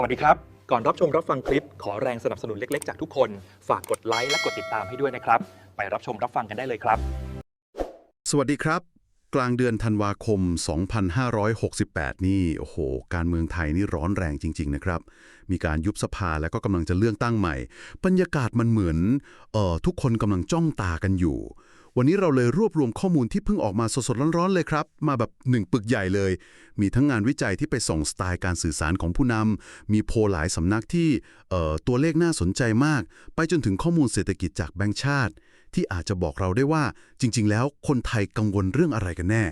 สวัสดีครับ ก่อนรับชมรับฟังคลิป ขอแรงสนับสนุนเล็ก ๆ จากทุกคน ฝากกดไลค์และกดติดตามให้ด้วยนะครับ ไปรับชมรับฟังกันได้เลยครับ สวัสดีครับ กลางเดือนธันวาคม 2568 นี่ โอ้โห การเมืองไทยนี่ร้อนแรงจริง ๆ นะครับ มีการยุบสภาแล้วก็กำลังจะเลือกตั้งใหม่ บรรยากาศมันเหมือนเอ่อทุกคนกำลังจ้องตากันอยู่ วันนี้เราเลยรวบรวมข้อมูลที่เพิ่งออกมาสดๆร้อนๆเลยครับ มาแบบหนึ่งปึกใหญ่เลย มีทั้งงานวิจัยที่ไปส่องสไตล์การสื่อสารของผู้นำ มีโพลหลายสำนักที่เอ่อตัวเลขน่าสนใจมาก ไปจนถึงข้อมูลเศรษฐกิจจากแบงก์ชาติ ที่อาจจะบอกเราได้ว่าจริง ๆ แล้วคนไทยกังวลเรื่องอะไรกันแน่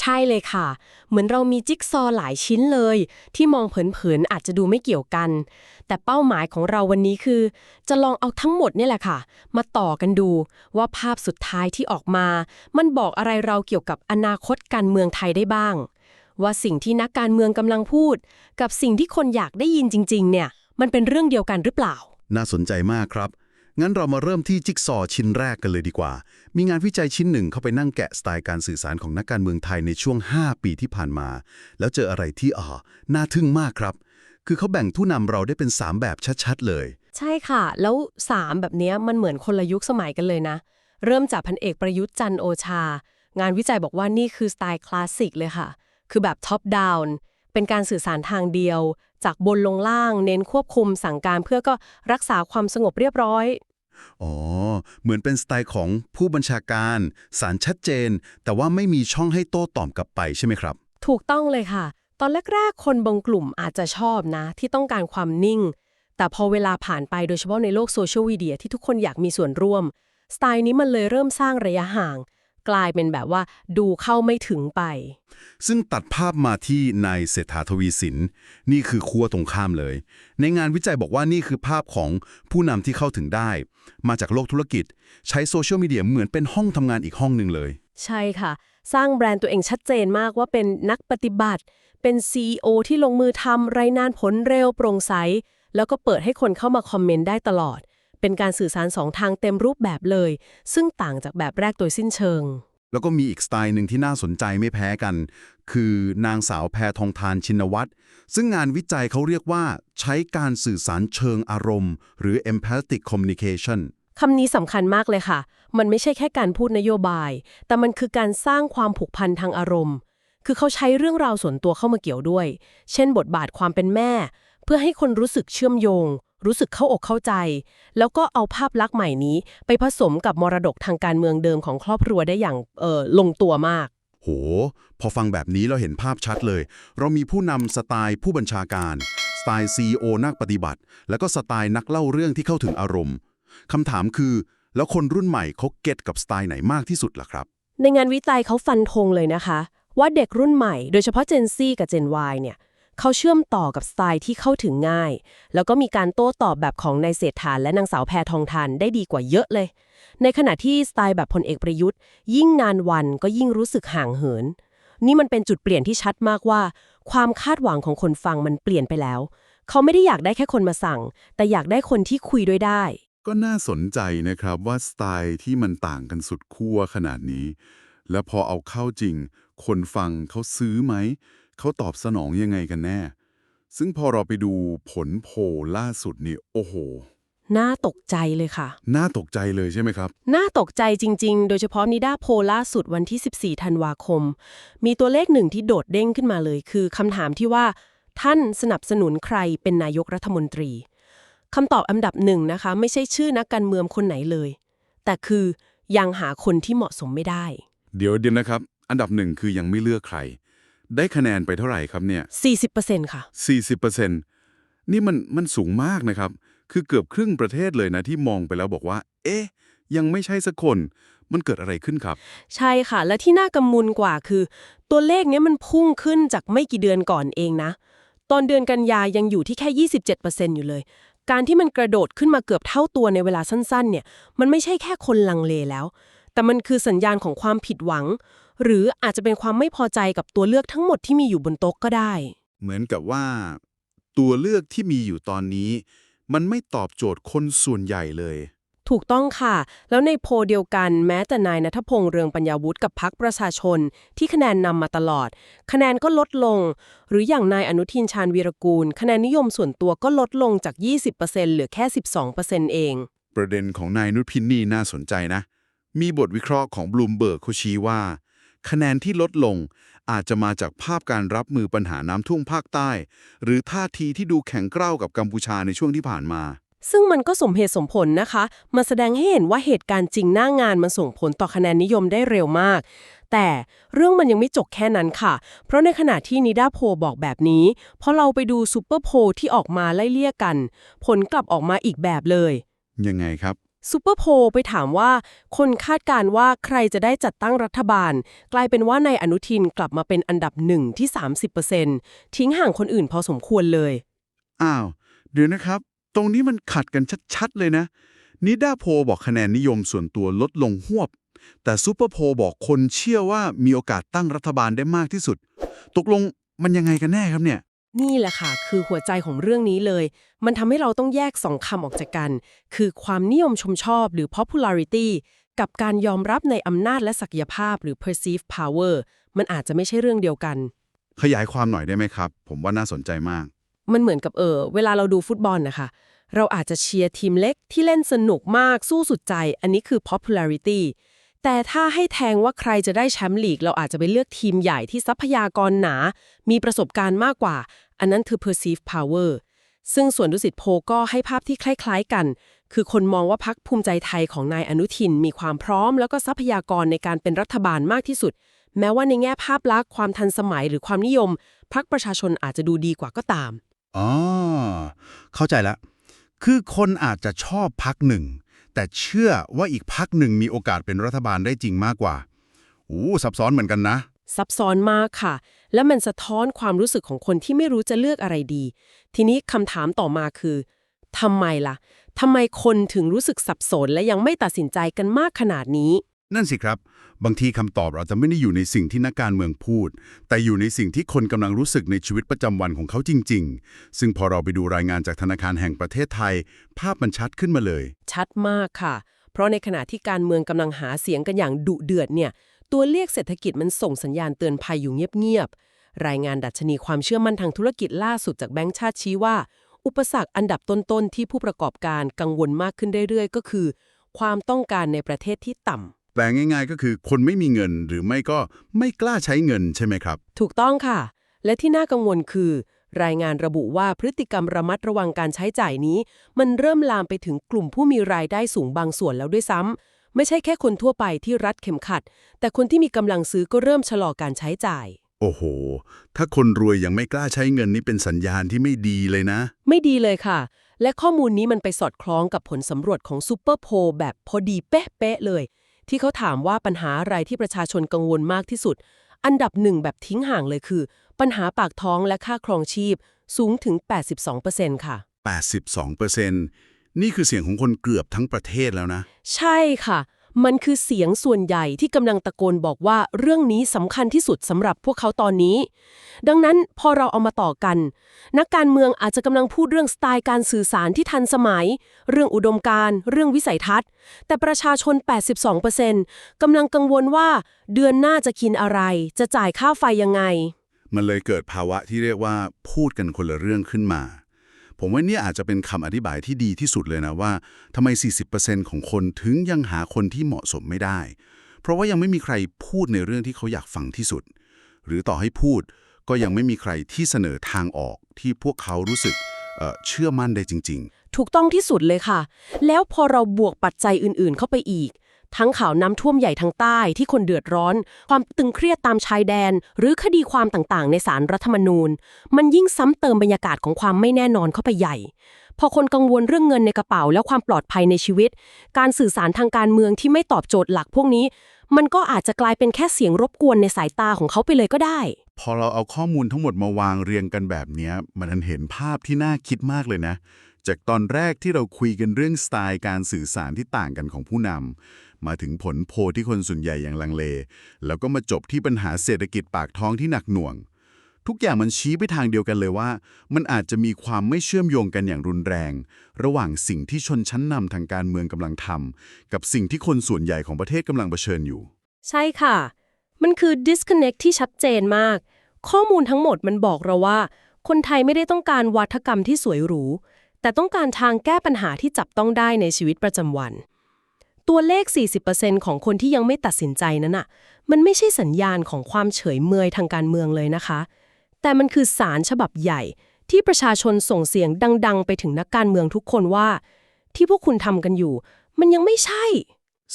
ใช่เลยค่ะ เหมือนเรามีจิ๊กซอหลายชิ้นเลย ที่มองเผินๆอาจจะดูไม่เกี่ยวกัน แต่เป้าหมายของเราวันนี้คือ จะลองเอาทั้งหมดนี่แหละค่ะ มาต่อกันดูว่าภาพสุดท้ายที่ออกมา มันบอกอะไรเราเกี่ยวกับอนาคตการเมืองไทยได้บ้าง ว่าสิ่งที่นักการเมืองกำลังพูด กับสิ่งที่คนอยากได้ยินจริง ๆ เนี่ย มันเป็นเรื่องเดียวกันหรือเปล่า น่าสนใจมากครับ งั้นเรามาเริ่มที่จิ๊กซอว์ชิ้นแรกกันเลยดีกว่า มีงานวิจัยชิ้นหนึ่งเข้าไปนั่งแกะสไตล์การสื่อสารของนักการเมืองไทยในช่วง 5 ปีที่ผ่านมา แล้วเจออะไรที่อ่าน่าทึ่งมากครับ คือเขาแบ่งผู้นำเราได้เป็น 3 แบบชัดๆเลย ใช่ค่ะ แล้ว 3 แบบนี้มันเหมือนคนละยุคสมัยกันเลยนะ เริ่มจากพันเอกประยุทธ์จันโอชา งานวิจัยบอกว่านี่คือสไตล์คลาสสิกเลยค่ะ คือแบบท็อปดาวน์ เป็นการสื่อสารทางเดียว จากบนลงล่างเน้นควบคุมสั่งการเพื่อก็รักษาความสงบเรียบร้อย อ๋อ เหมือนเป็นสไตล์ของผู้บัญชาการ สารชัดเจน แต่ว่าไม่มีช่องให้โต้ตอบกลับไปใช่ไหมครับ ถูกต้องเลยค่ะ ตอนแรกๆ คนบางกลุ่มอาจจะชอบนะ ที่ต้องการความนิ่ง แต่พอเวลาผ่านไปโดยเฉพาะในโลกโซเชียลมีเดียที่ทุกคนอยากมีส่วนร่วม สไตล์นี้มันเลยเริ่มสร้างระยะห่าง กลายเป็นแบบว่าดูเข้าไม่ถึงไป ซึ่งตัดภาพมาที่นายเศรษฐาทวีสิน นี่คือขั้วตรงข้ามเลย ในงานวิจัยบอกว่านี่คือภาพของผู้นำที่เข้าถึงได้ มาจากโลกธุรกิจ ใช้โซเชียลมีเดียเหมือนเป็นห้องทำงานอีกห้องหนึ่งเลย ใช่ค่ะ สร้างแบรนด์ตัวเองชัดเจนมากว่าเป็นนักปฏิบัติ เป็น CEO ที่ลงมือทำรายงานผลเร็วโปร่งใส แล้วก็เปิดให้คนเข้ามาคอมเมนต์ได้ตลอด เป็นการสื่อสารสองทางเต็มรูปแบบเลย ซึ่งต่างจากแบบแรกโดยสิ้นเชิง แล้วก็มีอีกสไตล์หนึ่งที่น่าสนใจไม่แพ้กัน คือนางสาวแพทองทานชินวัตรซึ่งงานวิจัยเขาเรียกว่า ใช้การสื่อสารเชิงอารมณ์ หรือ empathic communication คำนี้สำคัญมากเลยค่ะ มันไม่ใช่แค่การพูดนโยบาย แต่มันคือการสร้างความผูกพันทางอารมณ์ คือเขาใช้เรื่องราวส่วนตัวเข้ามาเกี่ยวด้วย เช่น บทบาทความเป็นแม่ เพื่อให้คนรู้สึกเชื่อมโยง รู้สึกเข้าอกเข้าใจ แล้วก็เอาภาพลักษณ์ใหม่นี้ ไปผสมกับมรดกทางการเมืองเดิมของครอบครัวได้อย่างเออลงตัวมากโห พอฟังแบบนี้เราเห็นภาพชัดเลย เรามีผู้นำสไตล์ผู้บัญชาการ สไตล์ CEO นักปฏิบัติ แล้วก็สไตล์นักเล่าเรื่องที่เข้าถึงอารมณ์คำถามคือ แล้วคนรุ่นใหม่เขาเก็ตกับสไตล์ไหนมากที่สุดล่ะครับ ในงานวิจัยเขาฟันธงเลยนะคะ ว่าเด็กรุ่นใหม่ โดยเฉพาะ Gen Z กับ Gen Y เนี่ย เขาเชื่อมต่อกับสไตล์ที่เข้าถึงง่าย แล้วก็มีการโต้ตอบแบบของนายเศรษฐาและนางสาวแพทองทานได้ดีกว่าเยอะเลย ในขณะที่สไตล์แบบพลเอกประยุทธ์ ยิ่งนานวันก็ยิ่งรู้สึกห่างเหิน นี่มันเป็นจุดเปลี่ยนที่ชัดมากว่า ความคาดหวังของคนฟังมันเปลี่ยนไปแล้ว เขาไม่ได้อยากได้แค่คนมาสั่ง แต่อยากได้คนที่คุยด้วยได้ก็น่าสนใจนะครับว่าสไตล์ที่มันต่างกันสุดขั้วขนาดนี้ แล้วพอเอาเข้าจริง คนฟังเขาซื้อไหม เขาตอบสนองยังไงกันแน่ ซึ่งพอเราไปดูผลโพลล่าสุดนี่โอ้โห น่าตกใจเลยค่ะ น่าตกใจเลยใช่ไหมครับ น่าตกใจจริง ๆ โดยเฉพาะนิด้าโพลล่าสุดวันที่ 14 ธันวาคม มีตัวเลขหนึ่งที่โดดเด้งขึ้นมาเลย คือคำถามที่ว่า ท่านสนับสนุนใครเป็นนายกรัฐมนตรีคำตอบอันดับหนึ่งนะคะ ไม่ใช่ชื่อนักการเมืองคนไหนเลย แต่คือยังหาคนที่เหมาะสมไม่ได้ เดี๋ยวเดี๋ยวนะครับ อันดับหนึ่งคือยังไม่เลือกใคร ได้คะแนนไปเท่าไหร่ครับเนี่ย 40%ค่ะ 40%นี่มันมันสูงมากนะครับ คือเกือบครึ่งประเทศเลยนะที่มองไปแล้วบอกว่า เอ๊ะ ยังไม่ใช่สักคน มันเกิดอะไรขึ้นครับ ใช่ค่ะ และที่น่ากังวลกว่าคือ ตัวเลขเนี้ยมันพุ่งขึ้นจากไม่กี่เดือนก่อนเองนะ ตอนเดือนกันยายังอยู่ที่แค่ 27%อยู่เลย การที่มันกระโดดขึ้นมาเกือบเท่าตัวในเวลาสั้นๆ เนี่ย มันไม่ใช่แค่คนลังเลแล้ว แต่มันคือสัญญาณของความผิดหวัง หรืออาจจะเป็นความไม่พอใจกับตัวเลือกทั้งหมดที่มีอยู่บนโต๊ะก็ได้ เหมือนกับว่า ตัวเลือกที่มีอยู่ตอนนี้ มันไม่ตอบโจทย์คนส่วนใหญ่เลย ถูกต้องค่ะ แล้วในโพลเดียวกันแม้แต่นายนัทพงษ์เรืองปัญญาวุฒิกับพักประชาชน ที่คะแนนนำมาตลอด คะแนนก็ลดลง หรืออย่างนายอนุทินชาญวีรกูล คะแนนนิยมส่วนตัวก็ลดลงจาก 20%เหลือแค่ 12%เอง ประเด็นของนายนุชพินนี่น่าสนใจนะ มีบทวิเคราะห์ของบลูมเบิร์กเขาชี้ว่า คะแนนที่ลดลง อาจจะมาจากภาพการรับมือปัญหาน้ำท่วมภาคใต้ หรือท่าทีที่ดูแข็งเกร้ากับกัมพูชาในช่วงที่ผ่านมา ซึ่งมันก็สมเหตุสมผลนะคะ มาแสดงให้เห็นว่าเหตุการณ์จริงหน้างานมันส่งผลต่อคะแนนนิยมได้เร็วมาก แต่เรื่องมันยังไม่จบแค่นั้นค่ะ เพราะในขณะที่นิดาโพลบอกแบบนี้พอเราไปดูซูเปอร์โพลที่ออกมาไล่เลี่ยกัน ผลกลับออกมาอีกแบบเลย ยังไงครับ ซูเปอร์โพลไปถามว่า คนคาดการ์ว่าใครจะได้จัดตั้งรัฐบาล กลายเป็นว่านายอนุทินกลับมาเป็นอันดับหนึ่งที่ 30%ทิ้งห่างคนอื่นพอสมควรเลย อ้าว เดี๋ยวนะครับ ตรงนี้มันขัดกันชัดๆเลยนะ นิดาโพลบอกคะแนนนิยมส่วนตัวลดลงหวบ แต่ซูเปอร์โพลบอกคนเชื่อว่ามีโอกาสตั้งรัฐบาลได้มากที่สุด ตกลงมันยังไงกันแน่ครับเนี่ย นี่แหละค่ะ คือหัวใจของเรื่องนี้เลย มันทำให้เราต้องแยกสองคำออกจากกัน คือความนิยมชมชอบหรือ popularity กับการยอมรับในอำนาจและศักยภาพหรือ perceived power มันอาจจะไม่ใช่เรื่องเดียวกัน ขยายความหน่อยได้ไหมครับ ผมว่าน่าสนใจมาก มันเหมือนกับเออ เวลาเราดูฟุตบอลนะคะ เราอาจจะเชียร์ทีมเล็กที่เล่นสนุกมากสู้สุดใจ อันนี้คือ popularity แต่ถ้าให้แทงว่าใครจะได้แชมป์ลีก เราอาจจะไปเลือกทีมใหญ่ที่ทรัพยากรหนา มีประสบการณ์มากกว่า อันนั้นคือ perceived power ซึ่งส่วนดุสิตโพก็ให้ภาพที่คล้าย ๆ กัน คือคนมองว่าพักภูมิใจไทยของนายอนุทินมีความพร้อม แล้วก็ทรัพยากรในการเป็นรัฐบาลมากที่สุด แม้ว่าในแง่ภาพลักษณ์ความทันสมัยหรือความนิยม พักประชาชนอาจจะดูดีกว่าก็ตามอ๋อเข้าใจแล้วคือคนอาจจะชอบพักหนึ่ง แต่เชื่อว่าอีกพักหนึ่งมีโอกาสเป็นรัฐบาลได้จริงมากกว่าโอ้ซับซ้อนเหมือนกันนะ ซับซ้อนมากค่ะ และมันสะท้อนความรู้สึกของคนที่ไม่รู้จะเลือกอะไรดี ทีนี้คำถามต่อมาคือทำไมล่ะทำไมคนถึงรู้สึกสับสนและยังไม่ตัดสินใจกันมากขนาดนี้ นั่นสิครับ บางทีคำตอบเราจะไม่ได้อยู่ในสิ่งที่นักการเมืองพูด แต่อยู่ในสิ่งที่คนกำลังรู้สึกในชีวิตประจำวันของเขาจริง ๆ ซึ่งพอเราไปดูรายงานจากธนาคารแห่งประเทศไทย ภาพมันชัดขึ้นมาเลย ชัดมากค่ะ เพราะในขณะที่การเมืองกำลังหาเสียงกันอย่างดุเดือดเนี่ย ตัวเลขเศรษฐกิจมันส่งสัญญาณเตือนภัยอยู่เงียบๆ รายงานดัชนีความเชื่อมั่นทางธุรกิจล่าสุดจากแบงก์ชาติชี้ว่า อุปสรรคอันดับต้นๆที่ผู้ประกอบการกังวลมากขึ้นเรื่อยๆ ก็คือ ความต้องการในประเทศที่ต่ำ แปลง่ายๆ ก็คือคนไม่มีเงินหรือไม่ก็ไม่กล้าใช้เงินใช่ไหมครับ ถูกต้องค่ะ และที่น่ากังวลคือ รายงานระบุว่าพฤติกรรมระมัดระวังการใช้จ่ายนี้ มันเริ่มลามไปถึงกลุ่มผู้มีรายได้สูงบางส่วนแล้วด้วยซ้ำไม่ใช่แค่คนทั่วไปที่รัดเข็มขัด แต่คนที่มีกำลังซื้อก็เริ่มชะลอการใช้จ่าย โอ้โห ถ้าคนรวยยังไม่กล้าใช้เงินนี่เป็นสัญญาณที่ไม่ดีเลยนะ ไม่ดีเลยค่ะ และข้อมูลนี้มันไปสอดคล้องกับผลสำรวจของซูเปอร์โพลแบบพอดีเป๊ะๆเลย ที่เขาถามว่าปัญหาอะไรที่ประชาชนกังวลมากที่สุด อันดับหนึ่งแบบทิ้งห่างเลยคือ ปัญหาปากท้องและค่าครองชีพ สูงถึง 82%ค่ะ 82%นี่คือเสียงของคนเกือบทั้งประเทศแล้วนะ ใช่ค่ะ มันคือเสียงส่วนใหญ่ที่กำลังตะโกนบอกว่าเรื่องนี้สำคัญที่สุดสำหรับพวกเขาตอนนี้ ดังนั้นพอเราเอามาต่อกัน นักการเมืองอาจจะกำลังพูดเรื่องสไตล์การสื่อสารที่ทันสมัย เรื่องอุดมการเรื่องวิสัยทัศน์ แต่ประชาชน 82%กำลังกังวลว่า เดือนหน้าจะกินอะไร จะจ่ายค่าไฟยังไง มันเลยเกิดภาวะที่เรียกว่าพูดกันคนละเรื่องขึ้นมา ผมว่านี่อาจจะเป็นคำอธิบายที่ดีที่สุดเลยนะว่าทำไม 40%ของคนถึงยังหาคนที่เหมาะสมไม่ได้ เพราะว่ายังไม่มีใครพูดในเรื่องที่เขาอยากฟังที่สุด หรือต่อให้พูดก็ยังไม่มีใครที่เสนอทางออกที่พวกเขารู้สึกเชื่อมั่นได้จริง ๆ ถูกต้องที่สุดเลยค่ะ แล้วพอเราบวกปัจจัยอื่นๆ เข้าไปอีก ทั้งข่าวน้ำท่วมใหญ่ทางใต้ที่คนเดือดร้อน ความตึงเครียดตามชายแดน หรือคดีความต่างๆ ในสารรัฐธรรมนูญ มันยิ่งซ้ำเติมบรรยากาศของความไม่แน่นอนเข้าไปใหญ่ พอคนกังวลเรื่องเงินในกระเป๋าและความปลอดภัยในชีวิต การสื่อสารทางการเมืองที่ไม่ตอบโจทย์หลักพวกนี้ มันก็อาจจะกลายเป็นแค่เสียงรบกวนในสายตาของเขาไปเลยก็ได้ พอเราเอาข้อมูลทั้งหมดมาวางเรียงกันแบบเนี้ยมันเห็นภาพที่น่าคิดมากเลยนะ จากตอนแรกที่เราคุยกันเรื่องสไตล์การสื่อสารที่ต่างกันของผู้นำมาถึงผลโพลที่คนส่วนใหญ่ยังลังเล แล้วก็มาจบที่ปัญหาเศรษฐกิจปากท้องที่หนักหน่วง ทุกอย่างมันชี้ไปทางเดียวกันเลยว่า มันอาจจะมีความไม่เชื่อมโยงกันอย่างรุนแรง ระหว่างสิ่งที่ชนชั้นนำทางการเมืองกำลังทำกับสิ่งที่คนส่วนใหญ่ของประเทศกำลังเผชิญอยู่ ใช่ค่ะ มันคือ disconnect ที่ชัดเจนมาก ข้อมูลทั้งหมดมันบอกเราว่า คนไทยไม่ได้ต้องการวัฒกรรมที่สวยหรู แต่ต้องการทางแก้ปัญหาที่จับต้องได้ในชีวิตประจำวัน ตัวเลข 40%ของคนที่ยังไม่ตัดสินใจนั้นน่ะมันไม่ใช่สัญญาณของความเฉยเมยทางการเมืองเลยนะคะ แต่มันคือสารฉบับใหญ่ ที่ประชาชนส่งเสียงดัง ๆ ไปถึงนักการเมืองทุกคนว่า ที่พวกคุณทำกันอยู่ มันยังไม่ใช่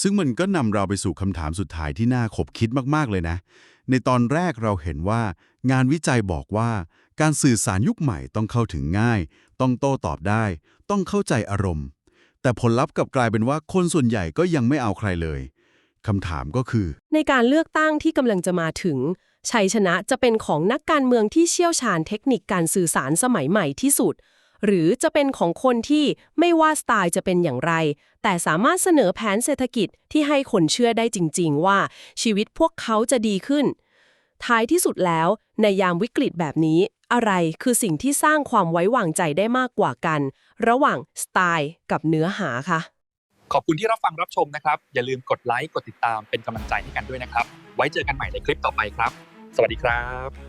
ซึ่งมันก็นำเราไปสู่คำถามสุดท้ายที่น่าขบคิดมากๆเลยนะ ในตอนแรกเราเห็นว่า งานวิจัยบอกว่า การสื่อสารยุคใหม่ต้องเข้าถึงง่าย ต้องโต้ตอบได้ ต้องเข้าใจอารมณ์ แต่ผลลัพธ์กลับกลายเป็นว่าคนส่วนใหญ่ก็ยังไม่เอาใครเลยคำถามก็คือ ในการเลือกตั้งที่กำลังจะมาถึงชัยชนะจะเป็นของนักการเมืองที่เชี่ยวชาญเทคนิคการสื่อสารสมัยใหม่ที่สุด หรือจะเป็นของคนที่ไม่ว่าสไตล์จะเป็นอย่างไร แต่สามารถเสนอแผนเศรษฐกิจที่ให้คนเชื่อได้จริง ๆ ว่าชีวิตพวกเขาจะดีขึ้น ท้ายที่สุดแล้วในยามวิกฤตแบบนี้ อะไรคือสิ่งที่สร้างความไว้วางใจได้มากกว่ากัน ระหว่างสไตล์กับเนื้อหาคะขอบคุณที่รับฟังรับชมนะครับ อย่าลืมกดไลค์กดติดตามเป็นกำลังใจให้กันด้วยนะครับ ไว้เจอกันใหม่ในคลิปต่อไปครับ สวัสดีครับ